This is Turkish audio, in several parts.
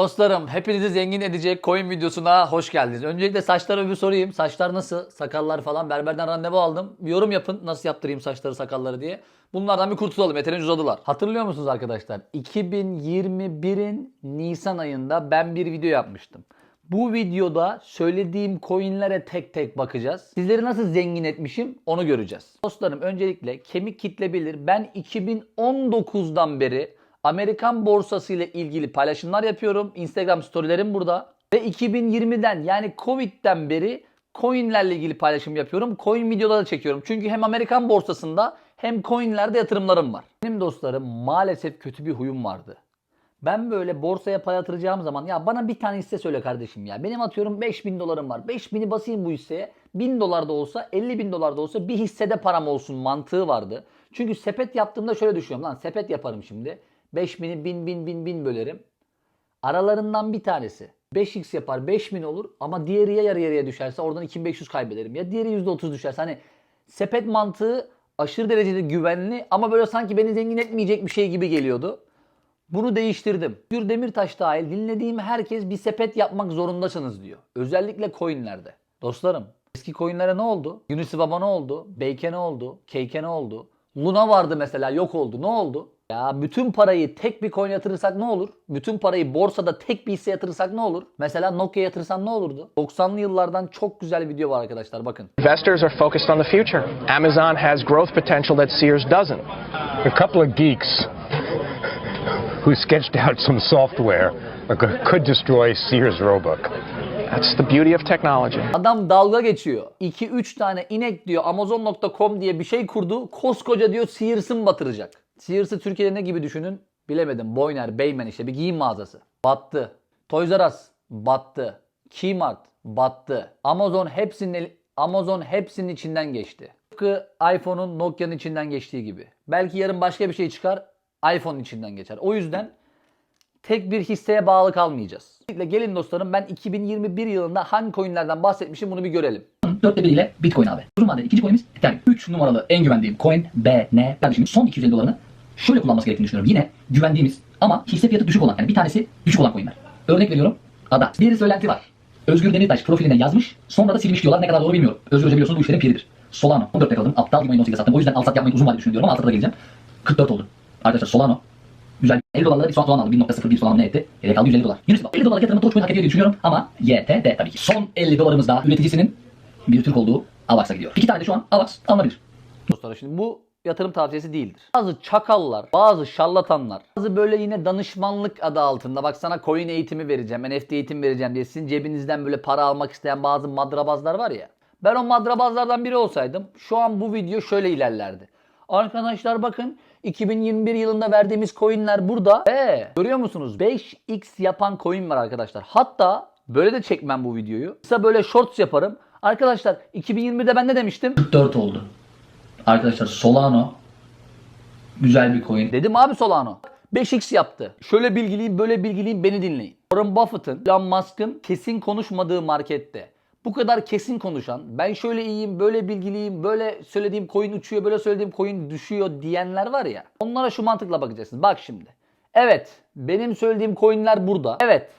Dostlarım hepinizi zengin edecek coin videosuna hoş geldiniz. Öncelikle saçlara bir sorayım. Saçlar nasıl? Sakallar falan. Berberden randevu aldım. Bir yorum yapın. Nasıl yaptırayım saçları sakalları diye. Bunlardan bir kurtulalım. Yeterince uzadılar. Hatırlıyor musunuz arkadaşlar? 2021'in Nisan ayında ben bir video yapmıştım. Bu videoda söylediğim coinlere tek tek bakacağız. Sizleri nasıl zengin etmişim onu göreceğiz. Dostlarım öncelikle kemik kitle bilir. Ben 2019'dan beri Amerikan borsası ile ilgili paylaşımlar yapıyorum. Instagram storylerim burada. Ve 2020'den yani Covid'den beri coinlerle ilgili paylaşım yapıyorum. Coin videoları çekiyorum. Çünkü hem Amerikan borsasında hem coinlerde yatırımlarım var. Benim dostlarım maalesef kötü bir huyum vardı. Ben böyle borsaya para yatıracağım zaman ya bana bir tane hisse söyle kardeşim ya. Benim atıyorum 5000 dolarım var. 5000'i basayım bu hisseye. 1000 dolar da olsa 50 bin dolar da olsa bir hissede param olsun mantığı vardı. Çünkü sepet yaptığımda şöyle düşünüyorum lan sepet yaparım şimdi. 5000'i 1000 1000 1000 1000 bölerim. Aralarından bir tanesi 5x yapar 5000 olur ama diğeri ya yarı yarıya düşerse oradan 2500 kaybederim. Ya diğeri %30 düşerse hani sepet mantığı aşırı derecede güvenli ama böyle sanki beni zengin etmeyecek bir şey gibi geliyordu. Bunu değiştirdim. Bir Demirtaş dahil dinlediğim herkes bir sepet yapmak zorundasınız diyor. Özellikle coinlerde. Dostlarım eski coinlere ne oldu? Uniswap'a ne oldu? Bake'e ne oldu? Cake'e ne oldu? Luna vardı mesela yok oldu. Ne oldu? Ya bütün parayı tek bir coin yatırırsak ne olur? Bütün parayı borsada tek bir hisse yatırırsak ne olur? Mesela Nokia'ya yatırsan ne olurdu? 90'lı yıllardan çok güzel video var arkadaşlar bakın. Investors are focused on the future. Amazon has growth potential that Sears doesn't. A couple of geeks who sketched out some software could destroy Sears Roebuck. That's the beauty of technology. Adam dalga geçiyor. 2-3 tane inek diyor Amazon.com diye bir şey kurdu. Koskoca diyor Sears'ı mı batıracak? Sears'ı Türkiye'de ne gibi düşünün? Bilemedim. Boyner, Beymen işte bir giyim mağazası. Battı. Toys R Us battı. Kmart battı. Amazon hepsinin Amazon hepsinin içinden geçti. Tıpkı iPhone'un Nokia'nın içinden geçtiği gibi. Belki yarın başka bir şey çıkar. iPhone'un içinden geçer. O yüzden tek bir hisseye bağlı kalmayacağız. Gelin dostlarım ben 2021 yılında hangi coinlerden bahsetmişim bunu bir görelim. Dörtte biriyle Bitcoin abi. Uzun vadeli ikinci coinimiz Ethereum. 3 numaralı en güvendiğim coin BN. Kardeşim son 250 dolarını şöyle kullanması gerektiğini düşünüyorum. Yine güvendiğimiz ama hisse fiyatı düşük olan yani bir tanesi düşük olan coinler. Örnek veriyorum ADA. Bir söylenti var. Özgür Demirtaş profiline yazmış sonra da silmiş diyorlar ne kadar doğru bilmiyorum. Özgür Hoca biliyorsunuz bu işlerin piridir. Solano 14'te kaldım. Aptal gibi 18'e sattım. O yüzden al sat yapmayı uzun vadeli düşünüyorum ama altıda da geleceğim. 44 oldu. Arkadaşlar Solano Güzel. 50 dolarlara bir soğan soğan aldım. 1.01 soğan ne etti? Geriye kaldı 150 dolar. Uniswap. 50 dolarlık yatırımı Dogecoin hak ediyor diye düşünüyorum ama YTD tabii ki. Son 50 dolarımız daha üreticisinin bir Türk olduğu Avax'a gidiyor. İki tane de şu an Avax alınabilir. Dostlar şimdi bu yatırım tavsiyesi değildir. Bazı çakallar, bazı şarlatanlar, bazı böyle yine danışmanlık adı altında bak sana coin eğitimi vereceğim, NFT eğitim vereceğim diye sizin cebinizden böyle para almak isteyen bazı madrabazlar var ya. Ben o madrabazlardan biri olsaydım şu an bu video şöyle ilerlerdi. Arkadaşlar bakın 2021 yılında verdiğimiz coinler burada. Ee, görüyor musunuz? 5x yapan coin var arkadaşlar. Hatta böyle de çekmem bu videoyu. Kısa böyle shorts yaparım. Arkadaşlar 2020'de ben ne demiştim? 4 oldu. Arkadaşlar Solano güzel bir coin. Dedim abi Solano. 5x yaptı. Şöyle bilgiliyim böyle bilgiliyim beni dinleyin. Warren Buffett'ın, Elon Musk'ın kesin konuşmadığı markette bu kadar kesin konuşan, ben şöyle iyiyim, böyle bilgiliyim, böyle söylediğim coin uçuyor, böyle söylediğim coin düşüyor diyenler var ya. Onlara şu mantıkla bakacaksınız. Bak şimdi. Evet, benim söylediğim coinler burada. Evet,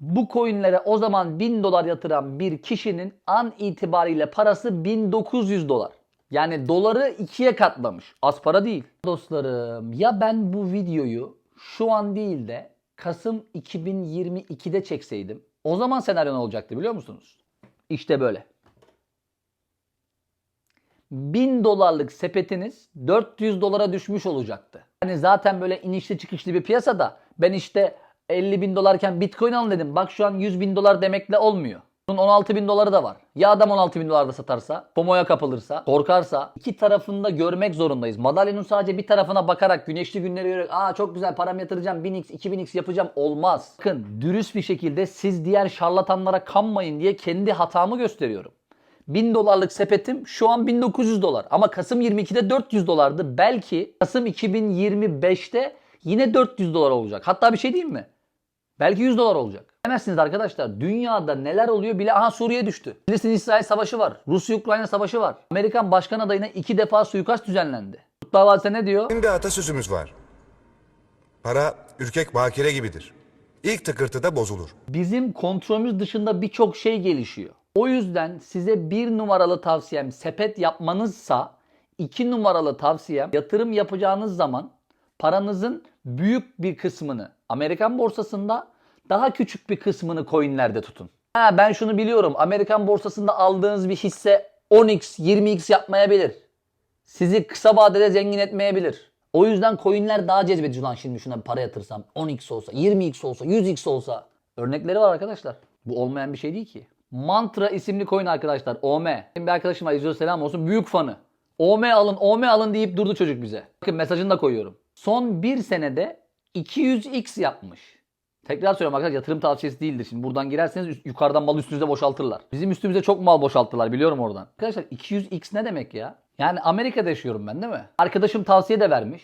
bu coinlere o zaman 1000 dolar yatıran bir kişinin an itibariyle parası 1900 dolar. Yani doları ikiye katlamış. Az para değil. Dostlarım ya ben bu videoyu şu an değil de Kasım 2022'de çekseydim o zaman senaryo ne olacaktı biliyor musunuz? İşte böyle. 1000 dolarlık sepetiniz 400 dolara düşmüş olacaktı. Yani zaten böyle inişli çıkışlı bir piyasada ben işte 50 bin dolarken bitcoin alın dedim. Bak şu an 100 bin dolar demekle olmuyor. Bunun 16 bin doları da var. Ya adam 16 bin dolarda satarsa, FOMO'ya kapılırsa, korkarsa iki tarafını da görmek zorundayız. Madalyonun sadece bir tarafına bakarak, güneşli günleri görerek aa çok güzel param yatıracağım 1000x, 2000x yapacağım olmaz. Bakın dürüst bir şekilde siz diğer şarlatanlara kanmayın diye kendi hatamı gösteriyorum. 1000 dolarlık sepetim şu an 1900 dolar. Ama Kasım 22'de 400 dolardı. Belki Kasım 2025'te yine 400 dolar olacak. Hatta bir şey diyeyim mi? Belki 100 dolar olacak. Demezsiniz arkadaşlar. Dünyada neler oluyor bile. Aha Suriye düştü. Filistin-İsrail savaşı var. Rusya-Ukrayna savaşı var. Amerikan başkan adayına iki defa suikast düzenlendi. Kurtlar Vadisi ne diyor? Bir atasözümüz var. Para ürkek bakire gibidir. İlk tıkırtıda bozulur. Bizim kontrolümüz dışında birçok şey gelişiyor. O yüzden size bir numaralı tavsiyem sepet yapmanızsa iki numaralı tavsiyem yatırım yapacağınız zaman paranızın büyük bir kısmını Amerikan borsasında daha küçük bir kısmını coinlerde tutun. Ha, ben şunu biliyorum Amerikan borsasında aldığınız bir hisse 10x 20x yapmayabilir. Sizi kısa vadede zengin etmeyebilir. O yüzden coinler daha cezbedici lan şimdi şuna bir para yatırsam 10x olsa, 20x olsa, 100x olsa. Örnekleri var arkadaşlar. Bu olmayan bir şey değil ki. Mantra isimli coin arkadaşlar. OM. Benim bir arkadaşım var izliyor selam olsun. Büyük fanı. OM alın, OM alın deyip durdu çocuk bize. Bakın mesajını da koyuyorum. Son bir senede 200x yapmış. Tekrar söylüyorum arkadaşlar yatırım tavsiyesi değildir. Şimdi buradan girerseniz yukarıdan mal üstünüze boşaltırlar. Bizim üstümüze çok mal boşalttılar biliyorum oradan. Arkadaşlar 200x ne demek ya? Yani Amerika'da yaşıyorum ben değil mi? Arkadaşım tavsiye de vermiş.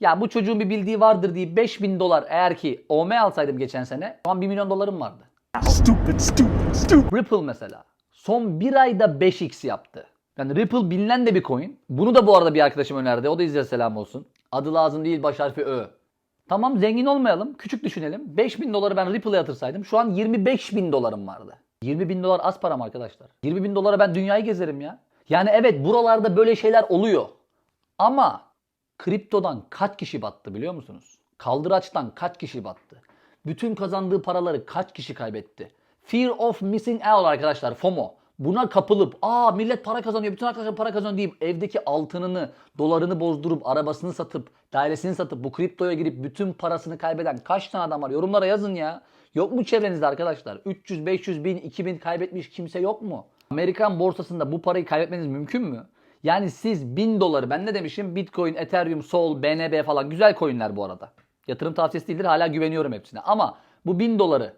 Ya bu çocuğun bir bildiği vardır diye 5000 dolar eğer ki OM alsaydım geçen sene şu an 1 milyon dolarım vardı. Ripple mesela. Son bir ayda 5x yaptı. Yani Ripple bilinen de bir coin. Bunu da bu arada bir arkadaşım önerdi. O da izle selam olsun. Adı lazım değil baş harfi Ö. Tamam zengin olmayalım. Küçük düşünelim. 5000 doları ben Ripple'a yatırsaydım şu an 25 bin dolarım vardı. 20 bin dolar az param arkadaşlar. 20 bin dolara ben dünyayı gezerim ya. Yani evet buralarda böyle şeyler oluyor. Ama kriptodan kaç kişi battı biliyor musunuz? Kaldıraçtan kaç kişi battı? Bütün kazandığı paraları kaç kişi kaybetti? Fear of missing out arkadaşlar FOMO. Buna kapılıp aa millet para kazanıyor, bütün arkadaşlar para kazanıyor deyip evdeki altınını, dolarını bozdurup, arabasını satıp, dairesini satıp bu kriptoya girip bütün parasını kaybeden kaç tane adam var? Yorumlara yazın ya. Yok mu çevrenizde arkadaşlar? 300, 500 bin, 2000 kaybetmiş kimse yok mu? Amerikan borsasında bu parayı kaybetmeniz mümkün mü? Yani siz 1000 doları ben ne demişim? Bitcoin, Ethereum, Sol, BNB falan güzel coinler bu arada. Yatırım tavsiyesi değildir hala güveniyorum hepsine. Ama bu 1000 doları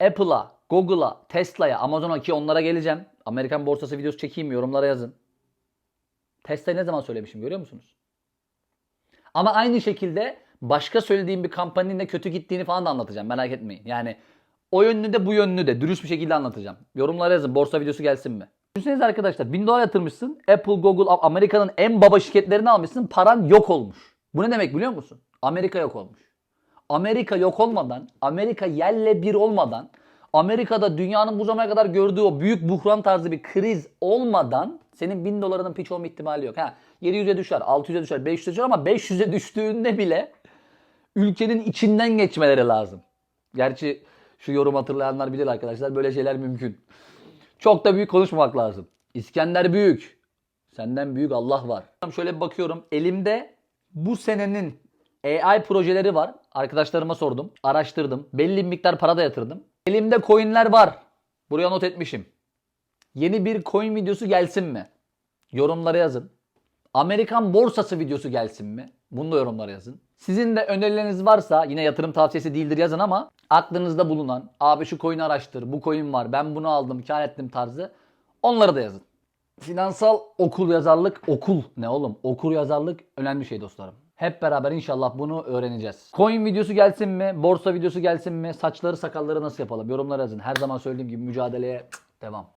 Apple'a, Google'a, Tesla'ya, Amazon'a ki onlara geleceğim. Amerikan borsası videosu çekeyim? Yorumlara yazın. Tesla'yı ne zaman söylemişim görüyor musunuz? Ama aynı şekilde başka söylediğim bir kampanyanın da kötü gittiğini falan da anlatacağım. Merak etmeyin. Yani o yönlü de bu yönlü de dürüst bir şekilde anlatacağım. Yorumlara yazın. Borsa videosu gelsin mi? Düşünsenize arkadaşlar 1000 dolar yatırmışsın. Apple, Google, Amerika'nın en baba şirketlerini almışsın. Paran yok olmuş. Bu ne demek biliyor musun? Amerika yok olmuş. Amerika yok olmadan, Amerika yerle bir olmadan, Amerika'da dünyanın bu zamana kadar gördüğü o büyük buhran tarzı bir kriz olmadan senin 1000 dolarının piç olma ihtimali yok. Ha, 700'e düşer, 600'e düşer, 500'e düşer ama 500'e düştüğünde bile ülkenin içinden geçmeleri lazım. Gerçi şu yorum hatırlayanlar bilir arkadaşlar böyle şeyler mümkün. Çok da büyük konuşmamak lazım. İskender büyük. Senden büyük Allah var. Şöyle bakıyorum. Elimde bu senenin AI projeleri var. Arkadaşlarıma sordum. Araştırdım. Belli bir miktar para da yatırdım. Elimde coinler var. Buraya not etmişim. Yeni bir coin videosu gelsin mi? Yorumlara yazın. Amerikan borsası videosu gelsin mi? Bunu da yorumlara yazın. Sizin de önerileriniz varsa yine yatırım tavsiyesi değildir yazın ama aklınızda bulunan abi şu coin'i araştır, bu coin var, ben bunu aldım, kar ettim tarzı onları da yazın. Finansal okul yazarlık, okul ne oğlum? Okur yazarlık önemli şey dostlarım. Hep beraber inşallah bunu öğreneceğiz. Coin videosu gelsin mi? Borsa videosu gelsin mi? Saçları sakalları nasıl yapalım? Yorumlara yazın. Her zaman söylediğim gibi mücadeleye devam.